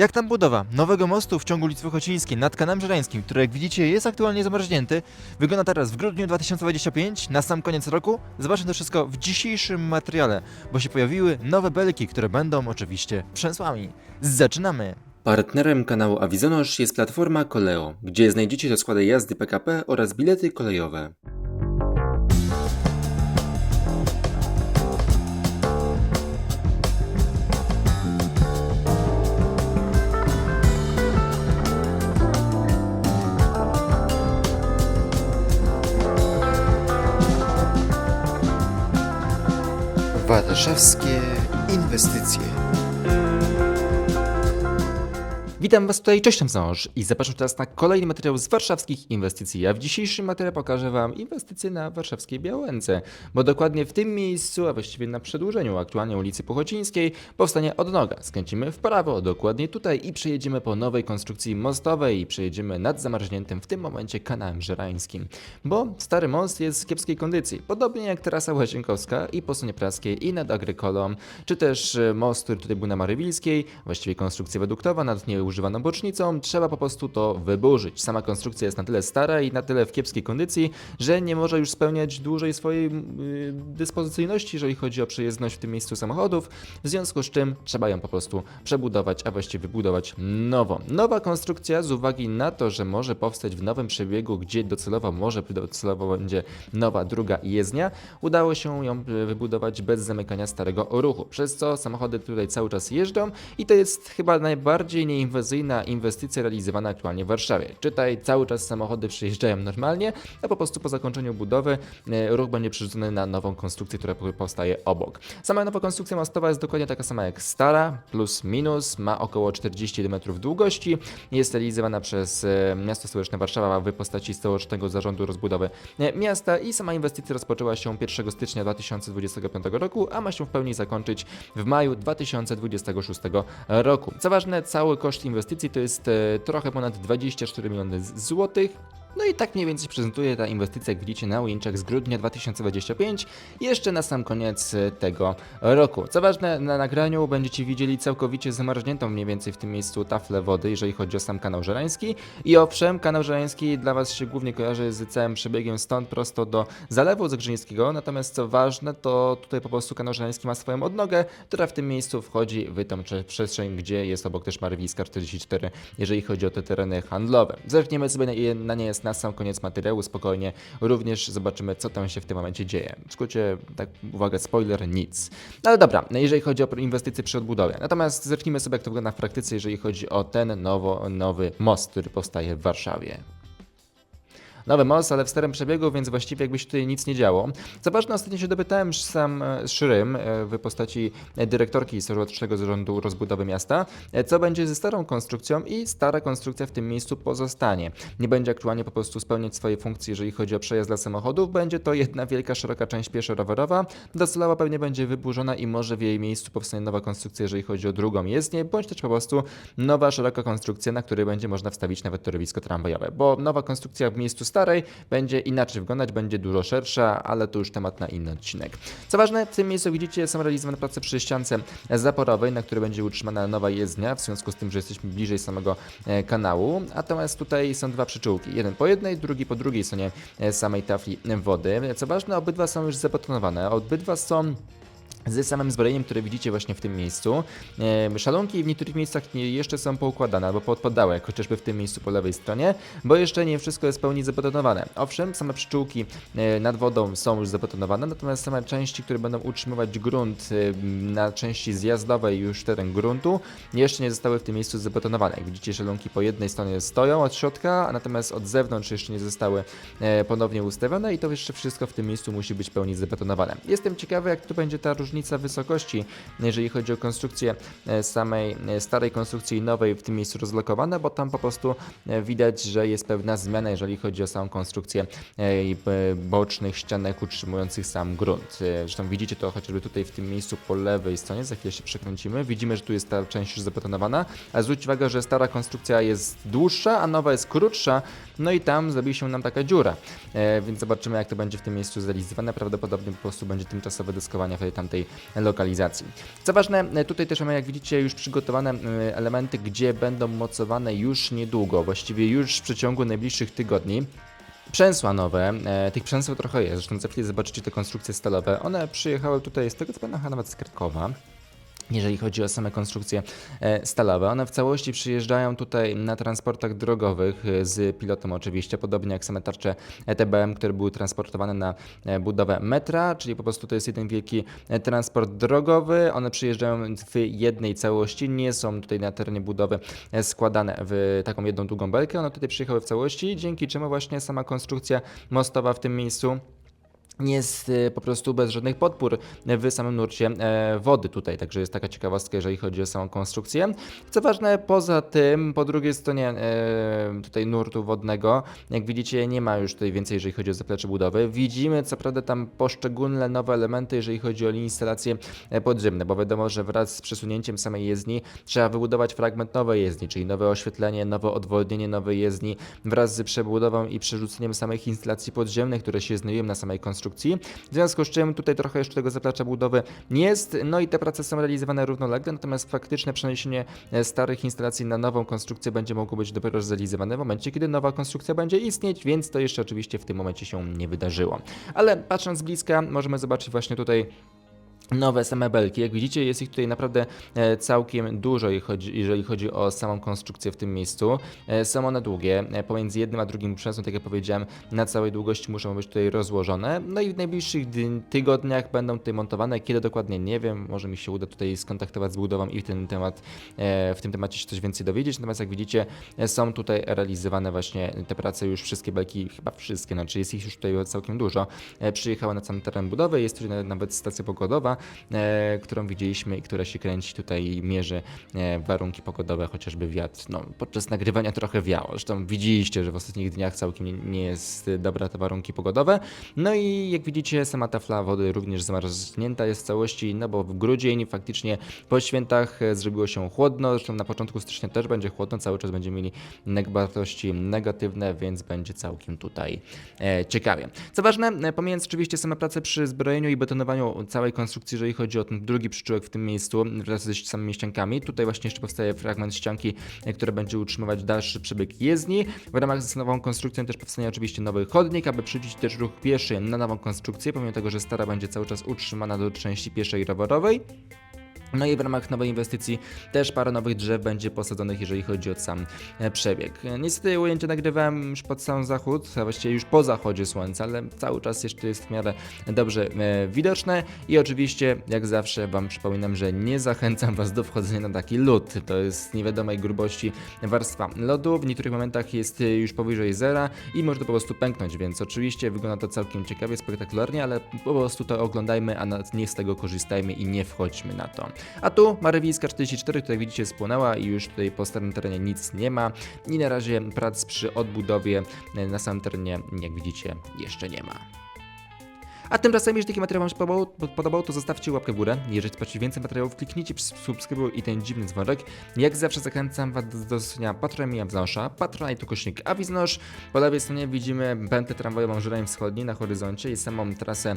Jak tam budowa nowego mostu w ciągu Litwy Chocińskiej nad kanałem Żerańskim, który jak widzicie jest aktualnie zamarznięty, wygląda teraz w grudniu 2025, na sam koniec roku? Zobaczmy to wszystko w dzisiejszym materiale, bo się pojawiły nowe belki, które będą oczywiście przęsłami. Zaczynamy! Partnerem kanału Avizonosz jest platforma Koleo, gdzie znajdziecie rozkłady jazdy PKP oraz bilety kolejowe. Warszawskie inwestycje. Witam Was tutaj, cześć Ząż i zapraszam teraz na kolejny materiał z warszawskich inwestycji. Ja w dzisiejszym materiale pokażę Wam inwestycje na warszawskiej Białęce, bo dokładnie w tym miejscu, a właściwie na przedłużeniu aktualnie ulicy Pochocińskiej powstanie odnoga. Skręcimy w prawo, dokładnie tutaj i przejedziemy po nowej konstrukcji mostowej i przejedziemy nad zamarzniętym w tym momencie kanałem żerańskim, bo stary most jest w kiepskiej kondycji, podobnie jak trasa Łazienkowska i po stronie praskiej i nad Agrykolą, czy też e, most, który tutaj był na Marywilskiej, właściwie konstrukcja weduktowa nad nieużywaną bocznicą, trzeba po prostu to wyburzyć. Sama konstrukcja jest na tyle stara i na tyle w kiepskiej kondycji, że nie może już spełniać dłużej swojej y, dyspozycyjności, jeżeli chodzi o przejezdność w tym miejscu samochodów, w związku z czym trzeba ją po prostu przebudować, a właściwie wybudować nową. Nowa konstrukcja z uwagi na to, że może powstać w nowym przebiegu, gdzie docelowo może docelowo będzie nowa druga jezdnia, udało się ją y, wybudować bez zamykania starego ruchu, przez co samochody tutaj cały czas jeżdżą i to jest chyba najbardziej nieinwazyjna inwestycja realizowana aktualnie w Warszawie. Czytaj, cały czas samochody przyjeżdżają normalnie, a po prostu po zakończeniu budowy e, ruch będzie przerzucony na nową konstrukcję, która po- powstaje obok. Sama nowa konstrukcja mostowa jest dokładnie taka sama jak stara, plus minus, ma około 40 metrów długości, jest realizowana przez e, Miasto Stołeczne Warszawa w postaci Stołecznego Zarządu Rozbudowy e, Miasta i sama inwestycja rozpoczęła się 1 stycznia 2025 roku, a ma się w pełni zakończyć w maju 2026 roku. Co ważne, cały koszt inwestycji to jest e, trochę ponad 24 miliony złotych. No i tak mniej więcej prezentuje ta inwestycja, jak widzicie na ujęciach z grudnia 2025, jeszcze na sam koniec e, tego roku. Co ważne, na nagraniu będziecie widzieli całkowicie zamarzniętą mniej więcej w tym miejscu taflę wody, jeżeli chodzi o sam kanał żerański. I owszem, kanał żerański dla Was się głównie kojarzy z całym przebiegiem stąd prosto do Zalewu Zagrzyńskiego, natomiast co ważne, to tutaj po prostu kanał żerański ma swoją odnogę, która w tym miejscu wchodzi w tą prze- przestrzeń, gdzie jest obok też Marwiska 44, jeżeli chodzi o te tereny handlowe. Zerkniemy sobie na je- na sam koniec materiału, spokojnie. Również zobaczymy, co tam się w tym momencie dzieje. W skrócie, tak, uwaga, spoiler, nic. No ale dobra, jeżeli chodzi o inwestycje przy odbudowie. Natomiast zerknijmy sobie, jak to wygląda w praktyce, jeżeli chodzi o ten nowo, nowy most, który powstaje w Warszawie nowy most, ale w starym przebiegu, więc właściwie jakby się tutaj nic nie działo. Co ważne, ostatnio się dopytałem sam e, Szrym e, w postaci e, dyrektorki Stołecznego Zarządu Rozbudowy Miasta, co będzie ze starą konstrukcją i stara konstrukcja w tym miejscu pozostanie. Nie będzie aktualnie po prostu spełniać swojej funkcji, jeżeli chodzi o przejazd dla samochodów, będzie to jedna wielka, szeroka część pieszo-rowerowa, docelowo pewnie będzie wyburzona i może w jej miejscu powstanie nowa konstrukcja, jeżeli chodzi o drugą jezdnię, bądź też po prostu nowa, szeroka konstrukcja, na której będzie można wstawić nawet torowisko tramwajowe, bo nowa konstrukcja w miejscu starej będzie inaczej wyglądać, będzie dużo szersza, ale to już temat na inny odcinek. Co ważne, w tym miejscu widzicie są realizowane prace przy ściance zaporowej, na której będzie utrzymana nowa jezdnia, w związku z tym, że jesteśmy bliżej samego e, kanału, natomiast tutaj są dwa przyczółki, jeden po jednej, drugi po drugiej stronie e, samej tafli wody. Co ważne, obydwa są już zabetonowane, obydwa są z samym zbrojeniem, które widzicie właśnie w tym miejscu. E, Szalonki w niektórych miejscach jeszcze są poukładane albo poodpadały, jak chociażby w tym miejscu po lewej stronie, bo jeszcze nie wszystko jest w pełni zabetonowane. Owszem, same pszczółki e, nad wodą są już zabetonowane, natomiast same części, które będą utrzymywać grunt e, na części zjazdowej już teren gruntu, jeszcze nie zostały w tym miejscu zabetonowane. Jak widzicie, szalonki po jednej stronie stoją od środka, natomiast od zewnątrz jeszcze nie zostały ponownie ustawione i to jeszcze wszystko w tym miejscu musi być w pełni zabetonowane. Jestem ciekawy, jak tu będzie ta różnica wysokości, jeżeli chodzi o konstrukcję e, samej e, starej konstrukcji i nowej w tym miejscu rozlokowana, bo tam po prostu e, widać, że jest pewna zmiana, jeżeli chodzi o samą konstrukcję bocznych ścianek utrzymujących sam grunt. Zresztą widzicie to chociażby tutaj w tym miejscu po lewej stronie, za chwilę się przekręcimy. Widzimy, że tu jest ta część już zabetonowana, a zwróć uwagę, że stara konstrukcja jest dłuższa, a nowa jest krótsza, no i tam zrobi się nam taka dziura. Więc zobaczymy, jak to będzie w tym miejscu zrealizowane. Prawdopodobnie po prostu będzie tymczasowe deskowanie w tej tamtej tej lokalizacji. Co ważne, tutaj też mamy, jak widzicie, już przygotowane e, elementy, gdzie będą mocowane już niedługo, właściwie już w przeciągu najbliższych tygodni. Przęsła nowe, e, tych przęseł trochę jest, zresztą za chwilę zobaczycie te konstrukcje stalowe. One przyjechały tutaj z tego co pamiętam, nawet z Krakowa. Jeżeli chodzi o same konstrukcje e, stalowe, one w całości przyjeżdżają tutaj na transportach drogowych e, z pilotem oczywiście, podobnie jak same tarcze ETBM, które były transportowane na e, budowę metra, czyli po prostu to jest jeden wielki e, transport drogowy. One przyjeżdżają w jednej całości, nie są tutaj na terenie budowy e, składane w taką jedną długą belkę. One tutaj przyjechały w całości, dzięki czemu właśnie sama konstrukcja mostowa w tym miejscu nie jest e, po prostu bez żadnych podpór w samym nurcie e, wody tutaj, także jest taka ciekawostka, jeżeli chodzi o samą konstrukcję. Co ważne, poza tym, po drugiej stronie e, tutaj nurtu wodnego, jak widzicie, nie ma już tutaj więcej, jeżeli chodzi o zaplecze budowy. Widzimy, co prawda, tam poszczególne nowe elementy, jeżeli chodzi o instalacje e, podziemne, bo wiadomo, że wraz z przesunięciem samej jezdni trzeba wybudować fragment nowej jezdni, czyli nowe oświetlenie, nowe odwodnienie nowej jezdni wraz z przebudową i przerzuceniem samych instalacji podziemnych, które się znajdują na samej konstrukcji. W związku z czym tutaj trochę jeszcze tego zaplecza budowy nie jest, no i te prace są realizowane równolegle, natomiast faktyczne przeniesienie e, starych instalacji na nową konstrukcję będzie mogło być dopiero zrealizowane w momencie, kiedy nowa konstrukcja będzie istnieć, więc to jeszcze oczywiście w tym momencie się nie wydarzyło. Ale patrząc z bliska, możemy zobaczyć właśnie tutaj nowe same belki. Jak widzicie, jest ich tutaj naprawdę e, całkiem dużo, jeżeli chodzi, o samą konstrukcję w tym miejscu. E, Są one długie, e, pomiędzy jednym a drugim przęsłem, tak jak powiedziałem, na całej długości muszą być tutaj rozłożone. No i w najbliższych dni- tygodniach będą tutaj montowane. Kiedy dokładnie nie wiem, może mi się uda tutaj skontaktować z budową i w tym, temat, w tym temacie się coś więcej dowiedzieć. Natomiast jak widzicie, są tutaj realizowane właśnie te prace, już wszystkie belki, chyba wszystkie, znaczy jest ich już tutaj całkiem dużo. Przyjechały na cały teren budowy, jest tutaj nawet stacja pogodowa, e, którą widzieliśmy i która się kręci tutaj i mierzy e, warunki pogodowe, chociażby wiatr. No, podczas nagrywania trochę wiało. Zresztą widzieliście, że w ostatnich dniach całkiem nie, nie jest dobra te warunki pogodowe. No i jak widzicie, sama tafla wody również zamarznięta jest w całości, no bo w grudzień faktycznie po świętach e, zrobiło się chłodno, zresztą na początku stycznia też będzie chłodno, cały czas będziemy mieli wartości negatywne, więc będzie całkiem tutaj e, ciekawie. Co ważne, e, pomijając oczywiście same prace przy zbrojeniu i betonowaniu całej konstrukcji, jeżeli chodzi o ten drugi przyczółek w tym miejscu wraz ze samymi ściankami, tutaj właśnie jeszcze powstaje fragment ścianki, e, który będzie utrzymywać dalszy przebieg jezdni. W ramach z nową konstrukcją też powstanie oczywiście nowy chodnik, aby przywrócić też ruch pieszy na nową konstrukcję, pomimo tego, że stara będzie cały czas utrzymana do części pieszej rowerowej. No i w ramach nowej inwestycji też parę nowych drzew będzie posadzonych, jeżeli chodzi o sam e, przebieg. E, Niestety ujęcie nagrywałem już pod sam zachód, a właściwie już po zachodzie słońca, ale cały czas jeszcze jest w miarę dobrze e, widoczne i oczywiście, jak zawsze Wam przypominam, że nie zachęcam Was do wchodzenia na taki lód. To jest niewiadomej grubości warstwa lodu, w niektórych momentach jest już powyżej zera i może to po prostu pęknąć, więc oczywiście wygląda to całkiem ciekawie, spektakularnie, ale po prostu to oglądajmy, a nie z tego korzystajmy i nie wchodźmy na to. A tu Marewijska 44, tutaj widzicie spłonęła i już tutaj po starym terenie nic nie ma i na razie prac przy odbudowie e, na samym terenie, jak widzicie, jeszcze nie ma. A tymczasem, jeżeli taki materiał Wam się podobał, podobał, to zostawcie łapkę w górę. Jeżeli chcecie więcej materiałów, kliknijcie subskrybuj i ten dziwny dzwonek. Jak zawsze zachęcam Was do dostania Patronii Wznosza, Patronite kośnik Awiznosz. Po lewej stronie widzimy pętlę tramwajową Żurań Wschodni na horyzoncie i samą trasę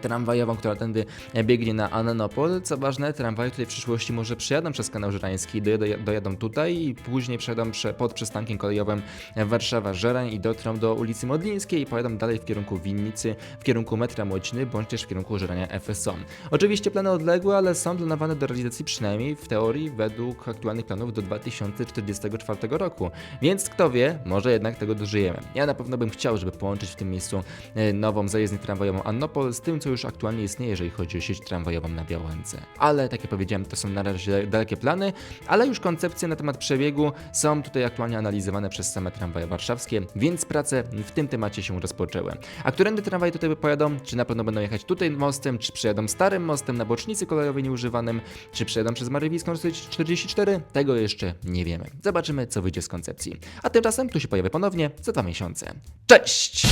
tramwajową, która tędy e, biegnie na Ananopol. Co ważne, tramwaje tutaj w przyszłości może przejadą przez kanał Żerański, dojadą, tutaj i później przejadą prze, pod przystankiem kolejowym Warszawa-Żerań i dotrą do ulicy Modlińskiej i pojadą dalej w kierunku Winnicy, w kierunku metra Młociny, bądź też w kierunku Żerania FSO. Oczywiście plany odległe, ale są planowane do realizacji przynajmniej w teorii według aktualnych planów do 2044 roku. Więc kto wie, może jednak tego dożyjemy. Ja na pewno bym chciał, żeby połączyć w tym miejscu e, nową zajezdnię tramwajową Annopol z tym, co już aktualnie istnieje, jeżeli chodzi o sieć tramwajową na Białęce. Ale, tak jak powiedziałem, to są na razie dalekie plany, ale już koncepcje na temat przebiegu są tutaj aktualnie analizowane przez same tramwaje warszawskie, więc prace w tym temacie się rozpoczęły. A którędy tramwaje tutaj pojadą? Czy na pewno będą jechać tutaj mostem, czy przejadą starym mostem na bocznicy kolejowej nieużywanym, czy przejadą przez Marywiską 44? Tego jeszcze nie wiemy. Zobaczymy, co wyjdzie z koncepcji. A tymczasem tu się pojawię ponownie za dwa miesiące. Cześć!